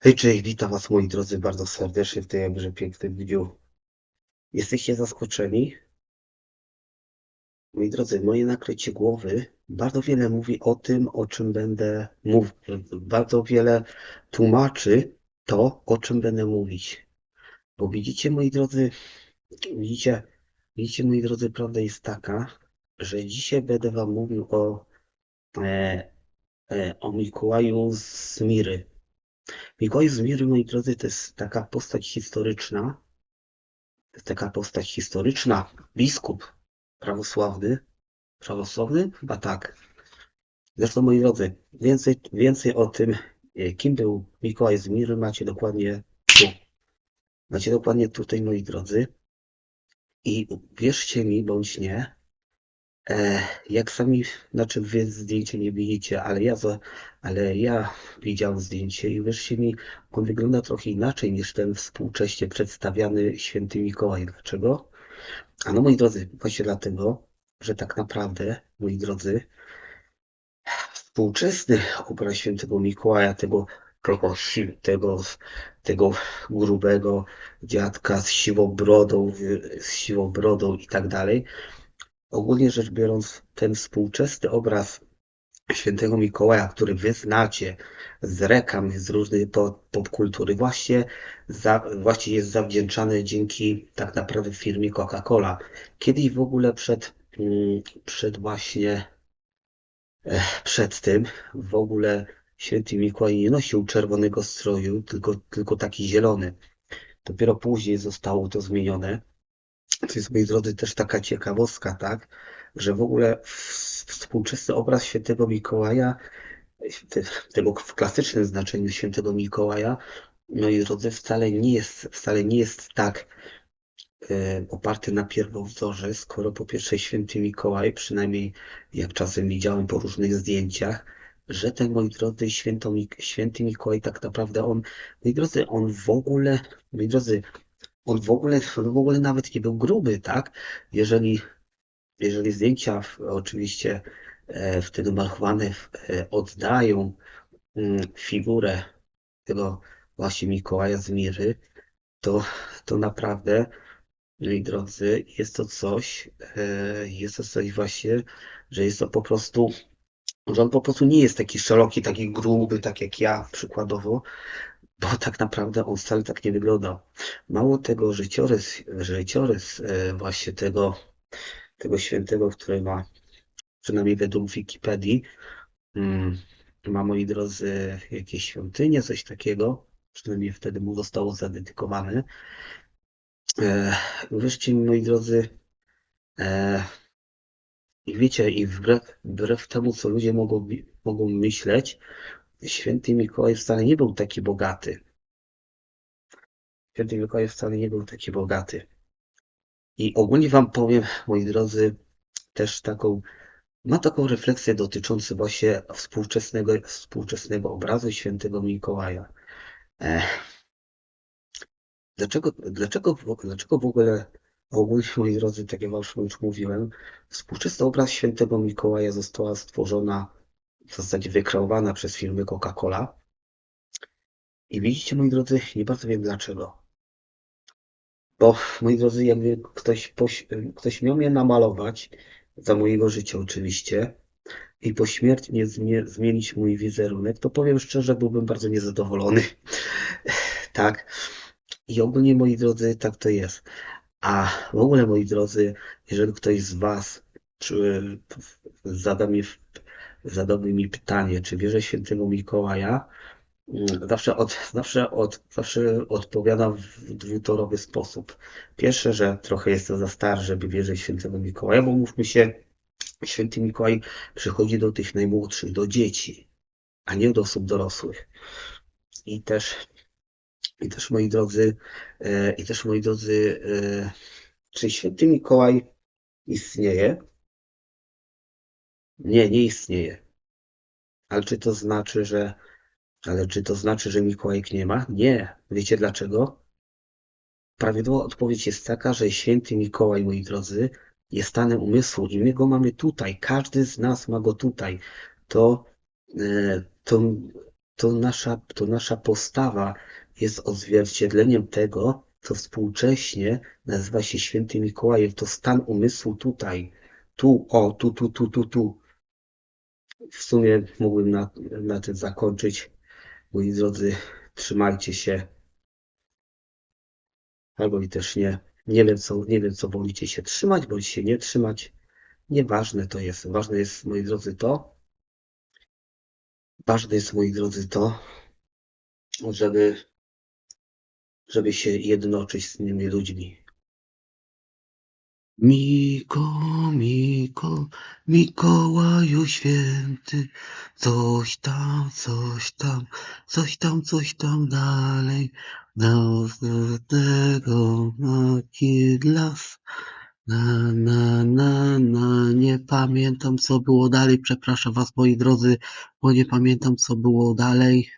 Hej, cześć, witam Was moi drodzy bardzo serdecznie w tej jakże pięknym dniu. Jesteście zaskoczeni? Moi drodzy, moje nakrycie głowy bardzo wiele mówi o tym, o czym będę mówił. Bardzo wiele tłumaczy to, o czym będę mówić. Bo widzicie, moi drodzy, widzicie, widzicie, moi drodzy, prawda jest taka, że dzisiaj będę Wam mówił o, e, e, o Mikołaju z Miry. Mikołaj z Miry, moi drodzy, to jest taka postać historyczna. To jest taka postać historyczna. Biskup prawosławny. Prawosławny? Chyba tak. Zresztą, moi drodzy, więcej, więcej o tym, e, kim był Mikołaj z Miry, macie dokładnie tu. Macie dokładnie tutaj, moi drodzy. I wierzcie mi, bądź nie, jak sami, znaczy wy zdjęcie nie widzicie, ale ja, ale ja widziałem zdjęcie i wierzcie mi, on wygląda trochę inaczej niż ten współcześnie przedstawiany święty Mikołaj. Dlaczego? A no moi drodzy, właśnie dlatego, że tak naprawdę, moi drodzy, współczesny obraz świętego Mikołaja, tego, tego, tego, tego grubego dziadka z siwą brodą, z siwą brodą i tak dalej, ogólnie rzecz biorąc, ten współczesny obraz świętego Mikołaja, który wy znacie z reklam, z różnej pop- popkultury, właśnie, za, właśnie jest zawdzięczany dzięki tak naprawdę firmie Coca-Cola. Kiedyś w ogóle przed, mm, przed właśnie eh, przed tym w ogóle święty Mikołaj nie nosił czerwonego stroju, tylko, tylko taki zielony. Dopiero później zostało to zmienione. To jest, moi drodzy, też taka ciekawostka, tak? Że w ogóle współczesny obraz świętego Mikołaja, te- tego w klasycznym znaczeniu świętego Mikołaja, moi drodzy, wcale nie jest, wcale nie jest tak e, oparty na pierwowzorze, skoro po pierwsze święty Mikołaj, przynajmniej jak czasem widziałem po różnych zdjęciach, że ten, moi drodzy, święto, święty Mikołaj tak naprawdę on, moi drodzy, on w ogóle, moi drodzy, on w ogóle, w ogóle nawet nie był gruby, tak? Jeżeli, jeżeli zdjęcia w, oczywiście e, wtedy malowane w- e, oddają mm, figurę tego właśnie Mikołaja z Miry, to, to naprawdę, moi drodzy, jest to coś, e, jest to coś właśnie, że jest to po prostu, że on po prostu nie jest taki szeroki, taki gruby, tak jak ja przykładowo, bo tak naprawdę on wcale tak nie wyglądał. Mało tego, życiorys, życiorys e, właśnie tego, tego świętego, który ma, przynajmniej według Wikipedii, mm, ma, moi drodzy, jakieś świątynie, coś takiego, przynajmniej wtedy mu zostało zadedykowane. E, Wierzcie mi, moi drodzy, e, i wiecie, i wbrew, wbrew temu, co ludzie mogą, mogą myśleć, święty Mikołaj wcale nie był taki bogaty. Święty Mikołaj wcale nie był taki bogaty. I ogólnie wam powiem, moi drodzy, też taką, ma taką refleksję dotyczącą właśnie współczesnego, współczesnego obrazu świętego Mikołaja. Dlaczego, dlaczego, dlaczego w ogóle, ogólnie, moi drodzy, tak jak wam już mówiłem, współczesny obraz świętego Mikołaja została stworzona, w zasadzie wykreowana przez firmę Coca-Cola. I widzicie, moi drodzy, nie bardzo wiem dlaczego. Bo, moi drodzy, jakby ktoś, ktoś miał mnie namalować, za mojego życia oczywiście, i pośmiertnie zmie, zmienić mój wizerunek, to powiem szczerze, byłbym bardzo niezadowolony. Tak. I ogólnie, moi drodzy, tak to jest. A w ogóle, moi drodzy, jeżeli ktoś z Was czy, zada mi, zadałby mi pytanie, czy wierzę świętego Mikołaja, mm, zawsze, od, zawsze, od, zawsze odpowiadam w dwutorowy sposób. Pierwsze, że trochę jestem za stary, żeby wierzyć świętego Mikołaja, bo mówmy się, święty Mikołaj przychodzi do tych najmłodszych, do dzieci, a nie do osób dorosłych. I też, i też moi drodzy, e, i też moi drodzy, e, czy święty Mikołaj istnieje? Nie, nie istnieje. Ale czy to znaczy, że, ale czy to znaczy, że Mikołajek nie ma? Nie. Wiecie dlaczego? Prawidłowa odpowiedź jest taka, że święty Mikołaj, moi drodzy, jest stanem umysłu i my go mamy tutaj. Każdy z nas ma go tutaj. To, e, to to nasza, to nasza postawa jest odzwierciedleniem tego, co współcześnie nazywa się Świętym Mikołajem. To stan umysłu tutaj, tu, o, tu, tu, tu, tu, tu. W sumie mógłbym na, na tym zakończyć. Moi drodzy, trzymajcie się. Albo i też nie. Nie wiem, co, nie wiem, co wolicie się trzymać, bądź się nie trzymać. Nieważne to jest. Ważne jest, moi drodzy, to, ważne jest, moi drodzy, to, żeby, żeby się jednoczyć z innymi ludźmi. Miko, Miko, Mikołaju święty, coś tam, coś tam, coś tam, coś tam dalej, do tego taki las. Na, na, na, na, nie pamiętam co było dalej, przepraszam was moi drodzy, bo nie pamiętam co było dalej.